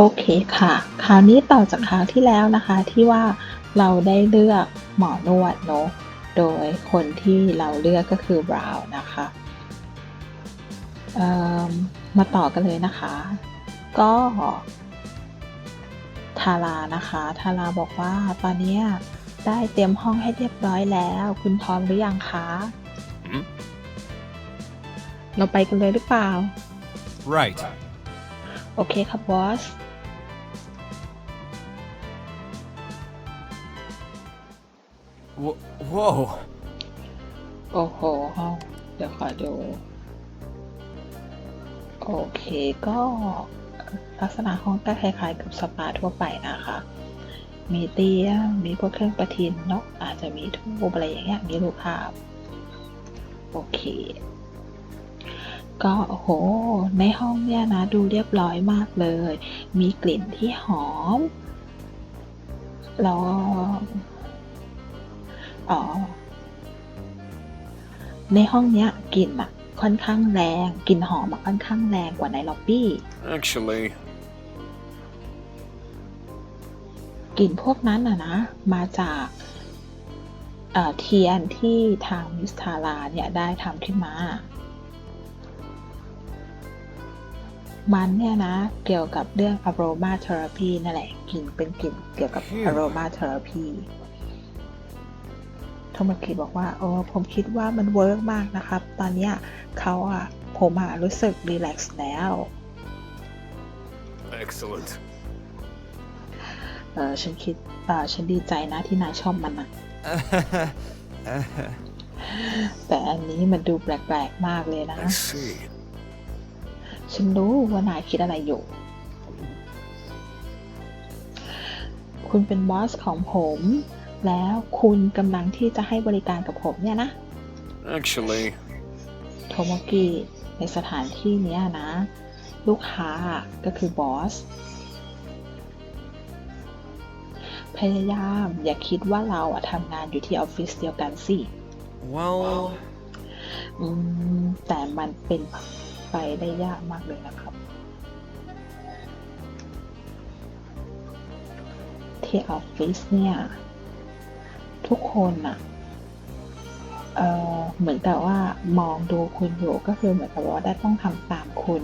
โอเคค่ะ คราวนี้ต่อจากคราวที่แล้วนะคะที่ว่าเราได้เลือกหมอนวดเนอะโดยคนที่เราเลือกก็คือบราวน์นะคะเอิ่มมาต่อกันเลยนะคะ ก็ทารานะคะทาราบอกว่าตอนเนี้ยได้เตรียมห้องให้เรียบร้อยแล้ว คุณพร้อมหรือยังคะหืมเราไปกันเลยหรือเปล่า Right. โอเคครับบอส Wh- whoa. โอ้โหห้องเดี๋ยวขอดู โอเคก็ลักษณะห้องก็คล้ายๆกับสปาทั่วไปนะคะ มีเตียง มีพวกเครื่องประทินเนาะอาจจะมีทูบอะไรอย่างเงี้ย มีรูปภาพ โอเค ก็โอ้โห ในห้องเนี่ยนะ ดูเรียบร้อยมากเลย มีกลิ่นที่หอม แล้ว อ๋อ ในห้องเนี้ยกลิ่นอะค่อนข้างแรงกลิ่นหอมอะค่อนข้างแรงกว่าในล็อบบี้ Actually, กลิ่นพวกนั้นอะนะ มาจากเอ่อเทียนที่ทางมิสทาราเนี่ยได้ทำขึ้นมา มันเนี่ยนะ เกี่ยวกับเรื่อง aroma therapy นั่นแหละกลิ่นเป็นกลิ่นเกี่ยวกับ Phew. aroma therapy โทมากิบอกว่าโอ้ผมคิดว่ามันเวิร์กมากนะครับ ตอนนี้เขาอะผมอะรู้สึกรีแลกซ์แล้ว excellent. เออฉันคิดเออฉันดีใจนะที่นายชอบมันนะแต่อันนี้มันดูแปลกๆมากเลยนะ I see. ฉันรู้ว่านายคิดอะไรอยู่ คุณเป็นบอสของผม แล้วคุณกำลังที่จะให้บริการกับผมเนี่ยนะ Actually, โทโมกิในสถานที่เนี้ยนะ ลูกค้าก็คือบอส พยายามอย่าคิดว่าเราอะทำงานอยู่ที่ออฟฟิศเดียวกันสิ well, อืมแต่มันเป็นไปได้ยากมากเลยนะครับ ที่ออฟฟิศเนี่ย ทุกคนอะเออเหมือนกับว่ามองดูคุณอยู่ก็คือเหมือนกับว่าได้ต้องทำตามคุณ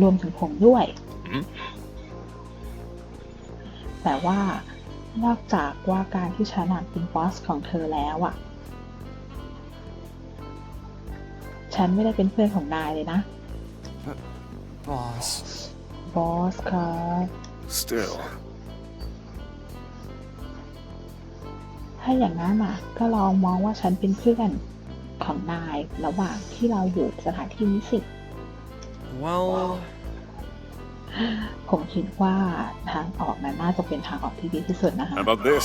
รวมถึงผมด้วยอืมแต่ว่านอกจากว่าการที่ฉันอะเป็นบอสของเธอแล้วอะฉันไม่ได้เป็นเพื่อนของนายเลยนะ boss. บอสครับ Still, ถ้าอย่างนั้นอะก็ลองมองว่าฉันเป็นเพื่อนของนายระหว่างที่เราอยู่สถานที่นี้สิ well, ผมคิดว่าทางออกนั้นน่าจะเป็นทางออกที่ดีที่สุดนะคะ how about this?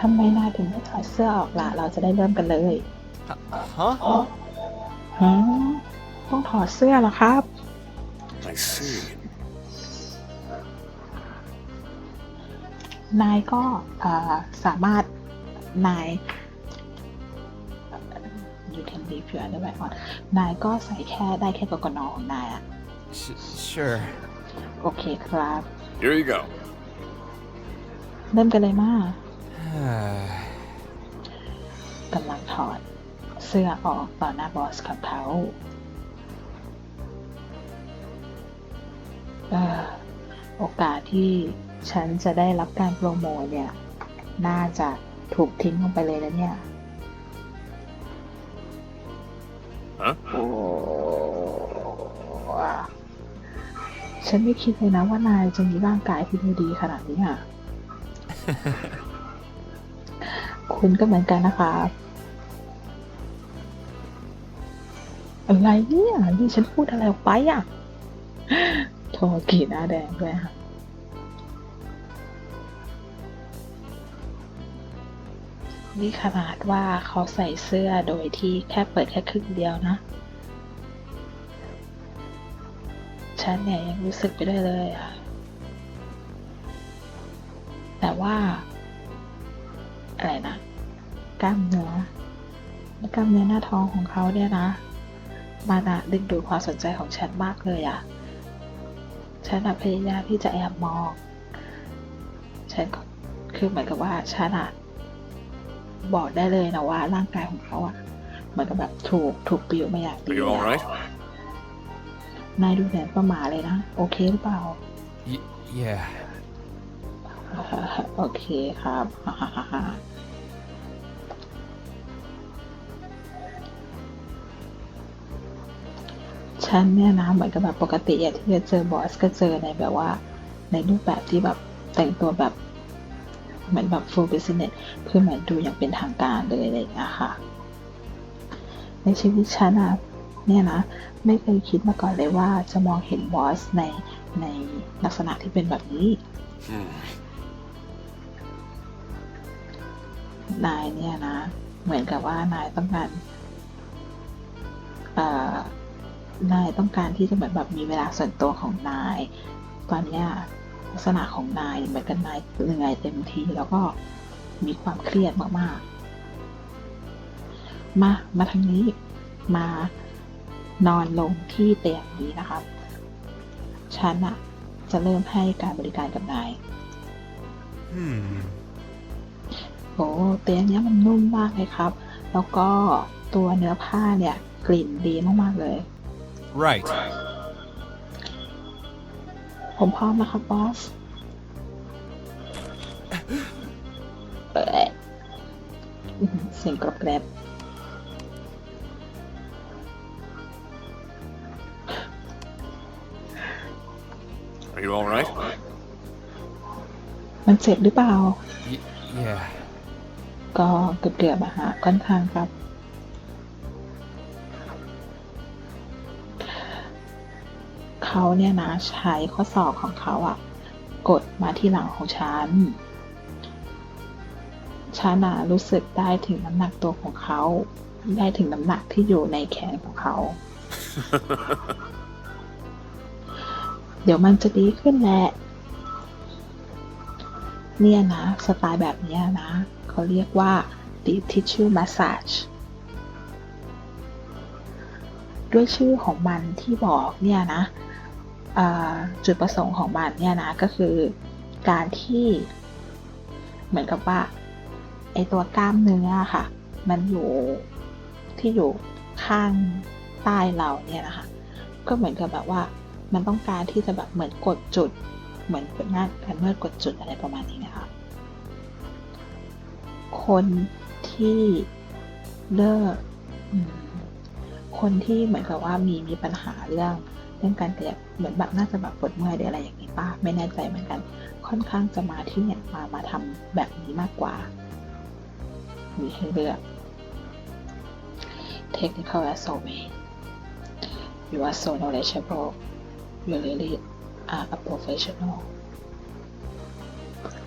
ทำไมนายถึงไม่ถอดเสื้อออกล่ะ เราจะได้เริ่มกันเลย Huh? ฮะต้องถอดเสื้อเหรอครับ I see. นายก็เอ่อสามารถนาย you can leave your underwear on นายก็ใส่แค่ได้แค่กกนของนายอะ Sh- sure. โอเคครับ Here you go. เริ่มกันเลยมากกำลังถอด เสื้อออกต่อหน้าบอสของเขาเอ่อโอกาสที่ ฉันจะได้รับการโปรโมทเนี่ย น่าจะถูกทิ้งลงไปเลยแล้วเนี่ย Huh? โอ้ฉันไม่คิดเลยนะว่านายจะมีร่างกายที่ดูดีขนาดนี้อะ คุณก็เหมือนกันนะคะ อะไรเนี่ยนี่ฉันพูดอะไรออกไปอะโทรกีหน้าแดงด้วยค่ะ นี่ขนาดว่าเขาใส่เสื้อโดยที่แค่เปิดแค่ครึ่งเดียวนะ ฉันเนี่ยยังรู้สึกไปด้วยเลยอะแต่ว่า อะไรนะ กล้ามเนื้อกล้ามเนื้อหน้าท้องของเขาเนี่ยนะมันอะดึงดูดความสนใจของฉันมากเลยอะฉันพยายามที่จะแอบมอง ฉันก็คือเหมือนกับว่าฉันอะ บอกได้เลยนะว่าร่างกายของเขาอะเหมือนกับแบบถูกถูกปิวมาอย่างดี Are you เลย all อะ right? นายดูแลประหมาเลยนะ โอเคหรือเปล่า Y- yeah. โอเคครับ ฉันเนี่ยนะเหมือนกับแบบปกติอะที่จะเจอบอสก็เจอในแบบว่า ในรูปแบบที่แบบแต่งตัวแบบ เหมือนแบบ full business คือเหมือนดูอย่างเป็นทางการเลยอะไรอย่างเงี้ยค่ะ ในชีวิตฉันอะเนี่ยนะ ไม่เคยคิดมาก่อนเลยว่าจะมองเห็นบอสในในลักษณะที่เป็นแบบนี้นายเนี่ยนะ เหมือนกับว่านายต้องการนายต้องการที่จะเหมือนแบบมีเวลาส่วนตัวของนาย ตอนเนี้ย ลักษณะของนายเหมือนกับนายเหนื่อยเต็มทีแล้วก็มีความเครียดมากๆ มา มาทางนี้มานอนลงที่เตียงนี้นะครับ ฉันอะจะเริ่มให้การบริการกับนาย Hmm. โอ้เตียงเนี้ยมันนุ่มมากเลยครับ แล้วก็ตัวเนื้อผ้าเนี่ย กลิ่นดีมาก ๆ เลย Right. ผมพร้อมนะครับบอสเอออื้อหือเสียงกรอบแกรบ Are you all right? มันเจ็บหรือเปล่า Y- yeah. ก็เกือบเกือบๆอะฮะค่อนข้างครับ เขาเนี่ยนะใช้ข้อศอกของเขาอะกดมาที่หลังของฉัน ฉันอะรู้สึกได้ถึงน้ำหนักตัวของเขา ได้ถึงน้ำหนักที่อยู่ในแขนของเขา เดี๋ยวมันจะดีขึ้นแหละ เนี่ยนะ สไตล์แบบเนี้ยนะ เขาเรียกว่า deep tissue massage ด้วยชื่อของมันที่บอกเนี่ยนะอ่า จุดประสงค์ของมันเนี่ยนะก็คือการที่เหมือนกับว่าไอตัวกล้ามเนื้อค่ะ มันอยู่ที่อยู่ข้างใต้เราเนี่ยนะคะ ก็เหมือนกับแบบว่ามันต้องการที่จะแบบเหมือนกดจุด เหมือนเป็นงาการเมื่อกดจุดอะไรประมาณนี้นะคะ คนที่เลิกคนที่เหมือนกับว่ามีมีปัญหาเรื่อง เรื่องการขยับเหมือนแบบน่าจะแบบปวดเมื่อยหรืออะไรอย่างนี้ป้าไม่แน่ใจเหมือนกัน ค่อนข้างจะมาที่เนี่ยมามาทำแบบนี้มากกว่า มีให้เลือก technical as always you are so knowledgeable you really are a professional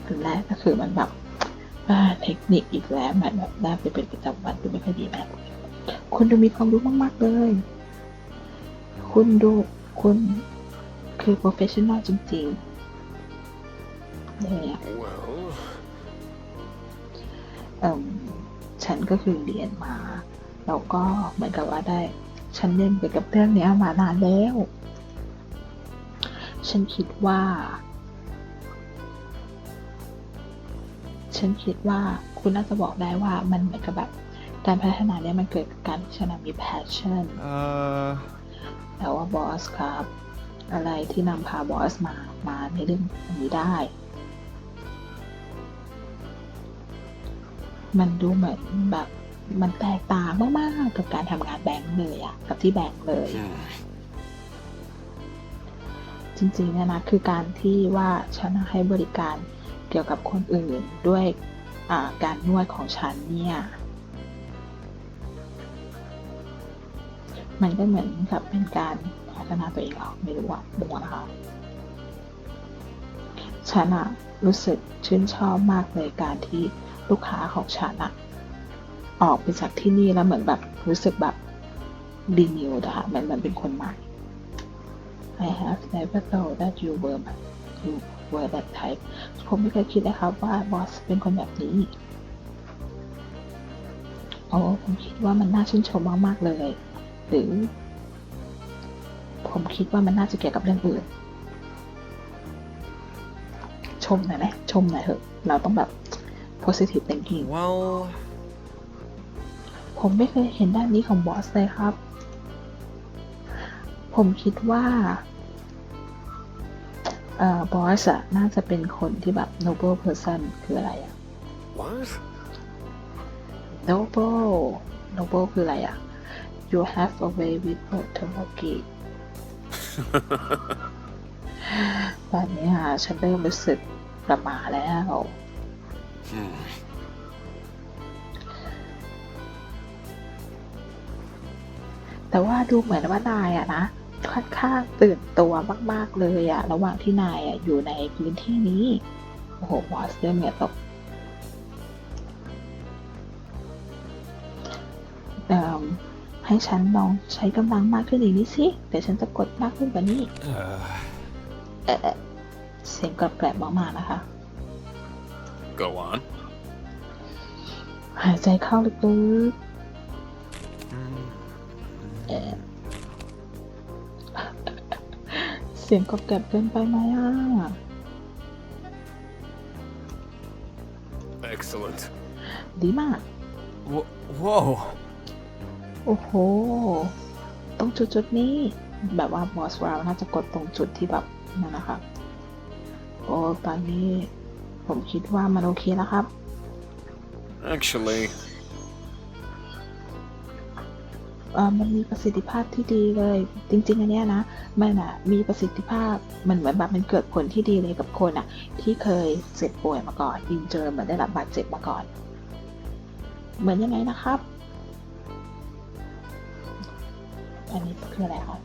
อันแรกก็คือมันแบบอ่าเทคนิคอีกแล้วมันแบบน่าไปเป็นประจำวันดูไม่ค่อยดีมากคุณดูมีความรู้มาก ๆ เลย คุณดู คุณคือ professional จริงๆเนี่ย Well, เอ่มฉันก็คือเรียนมา แล้วก็เหมือนกับว่าได้ ฉันเรียนเกี่ยวกับเรื่องเนี้ยมานานแล้ว ฉันคิดว่า ฉันคิดว่าคุณน่าจะบอกได้ว่ามันเหมือนกับแบบการพัฒนาเนี่ยมันเกิดจากการที่ฉันมี passion Uh. แต่ว่า บอสครับ อะไรที่นำพาบอสมามาในเรื่องนี้ได้ มันดูเหมือนแบบมันแตกต่างมากๆกับการทำงานแบงก์เลยอะกับที่แบงก์เลย hmm. จริงๆเนี่ยนะคือการที่ว่าฉันให้บริการเกี่ยวกับคนอื่นด้วยอ่าการนวดของฉันเนี่ย มันก็เหมือนกับเป็นการพัฒนาตัวเองหรอไม่รู้อะดูนะคะฉันอะรู้สึกชื่นชอบมากเลยการที่ลูกค้าของฉันอะออกไปจากที่นี่แล้วเหมือนแบบรู้สึกแบบดีนิวนะคะเหมือนมันเป็นคนใหม่ I have never thought that you were you were that type ผมไม่เคยคิดนะครับว่าบอสเป็นคนแบบนี้โอ้ผมคิดว่ามันน่าชื่นชมมาก ๆ เลย หรือ ผมคิดว่ามันน่าจะเกี่ยวกับเรื่องอื่น ชมหน่อยไหมชมหน่อยเถอะ เราต้องแบบ positive thinking Well, ผมไม่เคยเห็นด้านนี้ของบอสเลยครับ ผมคิดว่าเอ่อบอสอะน่าจะเป็นคนที่แบบ noble person คืออะไรอะ What? noble noble คืออะไรอะ you have a way with authority ตอนนี้อะฉันเริ่มรู้สึกประหมาแล้ว Hmm. แต่ว่าดูเหมือนว่านายอะนะค่อนข้างตื่นตัวมาก ๆ เลยอะระหว่างที่นายอะอยู่ในพื้นที่นี้ โอ้โหบอสเริ่มเหงื่อตกเอ่อ ให้ฉันลองใช้กำลังมากขึ้นอีกนิดสิเดี๋ยวฉันจะกดมากขึ้นกว่านี้ uh, เอ่อเสียงกรอบแกรบมากๆนะคะ Go on. หายใจเข้าลึก mm, ๆเอ่อเสียงกรอบแกรบเกินไปไหมอะ Excellent. ดีมาก wh- whoa. โอ้โห ตรงจุดจุดๆนี้ แบบว่าบอสเราน่าจะกดตรงจุดที่แบบนั่นนะคะโอ้ตอนนี้ผมคิดว่ามันโอเคแล้วครับ Actually, เอ่อมันมีประสิทธิภาพที่ดีเลย จริง ๆ อันเนี้ยนะมันอะมีประสิทธิภาพมันเหมือนแบบมันเกิดผลที่ดีเลยกับคนอะที่เคยเจ็บป่วยมาก่อนอินเจอเหมือนได้รับบาดเจ็บมาก่อน เหมือนยังไงนะครับ อันนี้คืออะไรครับ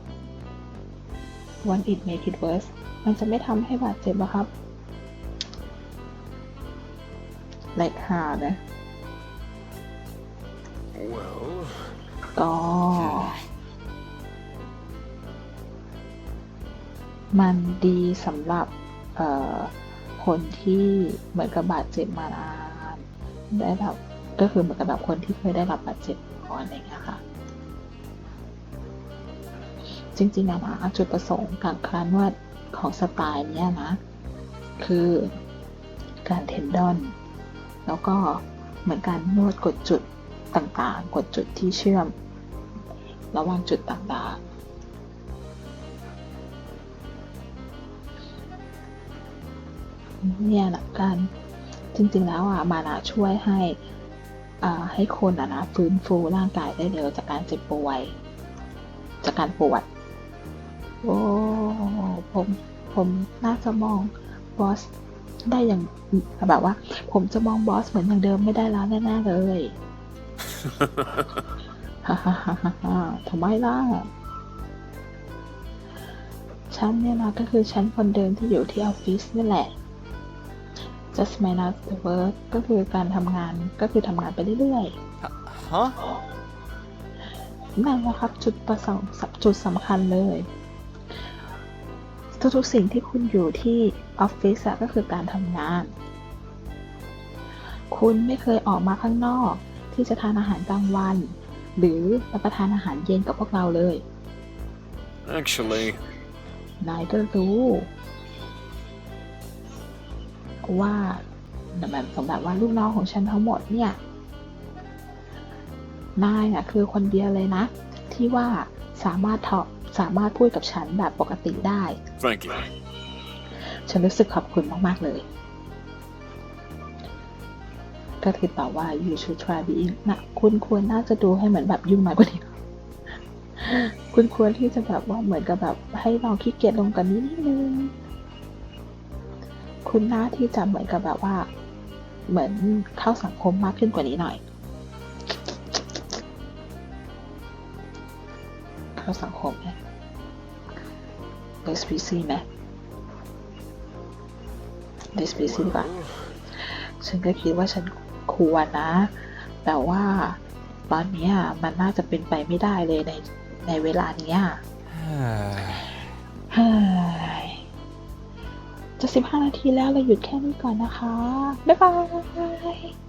one it make it worse มันจะไม่ทำให้บาดเจ็บหรอครับ like how นะ well, ก็ มันดีสำหรับเอ่อคนที่เหมือนกับบาดเจ็บมานานได้แบบก็คือเหมือนกับแบบคนที่เคยได้รับบาดเจ็บก่อนอะไรอย่างเงี้ยค่ะ จริงๆอะนะจุดประสงค์การคลานวดของสไตล์เนี้ยนะ คือการเทนดอน แล้วก็เหมือนการนวดกดจุดต่างๆ กดจุดที่เชื่อม ระหว่างจุดต่างๆเนี่ยนะการจริงๆแล้วอะมานะช่วยให้อ่าให้คนอะนะฟื้นฟูร่างกายได้เร็วจากการเจ็บป่วย จากการปวด โอ้ผมผมน่าจะมองบอสได้อย่างแบบว่า ผมจะมองบอสเหมือนอย่างเดิมไม่ได้แล้วแน่ๆเลยฮ่าฮ่าฮ่าฮ่าฮ่าทำไมล่ะฉันเนี่ยนะก็คือฉันคนเดิมที่อยู่ที่ออฟฟิศนี่แหละ just minus the work ก็คือการทำงานก็คือทำงานไปเรื่อย Huh? ๆนั่นแหละครับจุดประสงค์จุดสำคัญเลย ทุกๆสิ่งที่คุณอยู่ที่ออฟฟิศอะก็คือการทำงาน คุณไม่เคยออกมาข้างนอก ที่จะทานอาหารกลางวัน หรือรับประทานอาหารเย็นกับพวกเราเลย actually, นายก็รู้ว่าแบบสำหรับว่าลูกน้องของฉันทั้งหมดเนี่ย นายน่ะคือคนเดียวเลยนะ ที่ว่าสามารถเถาะ สามารถพูดกับฉันแบบปกติได้ thank you. ฉันรู้สึกขอบคุณมาก ๆ เลยก็คือตอบว่า you should try being นะคุณควรน่าจะดูให้เหมือนแบบยุ่งน้อยกว่านี้ คุณควรที่จะแบบว่าเหมือนกับแบบให้เราขี้เกียจลงกว่านี้นิดนึง คุณน่าที่จะเหมือนกับแบบว่า เหมือนเข้าสังคมมากขึ้นกว่านี้หน่อย เข้าสังคมไหม SPC ไหม SPC ดีกว่า ฉันก็คิดว่าฉันควรนะ แต่ว่าตอนเนี้ยมันน่าจะเป็นไปไม่ได้เลยในในเวลาเนี้ยเฮ้ยจะสิบห้านาทีแล้วเราหยุดแค่นี้ก่อนนะคะ บ๊ายบาย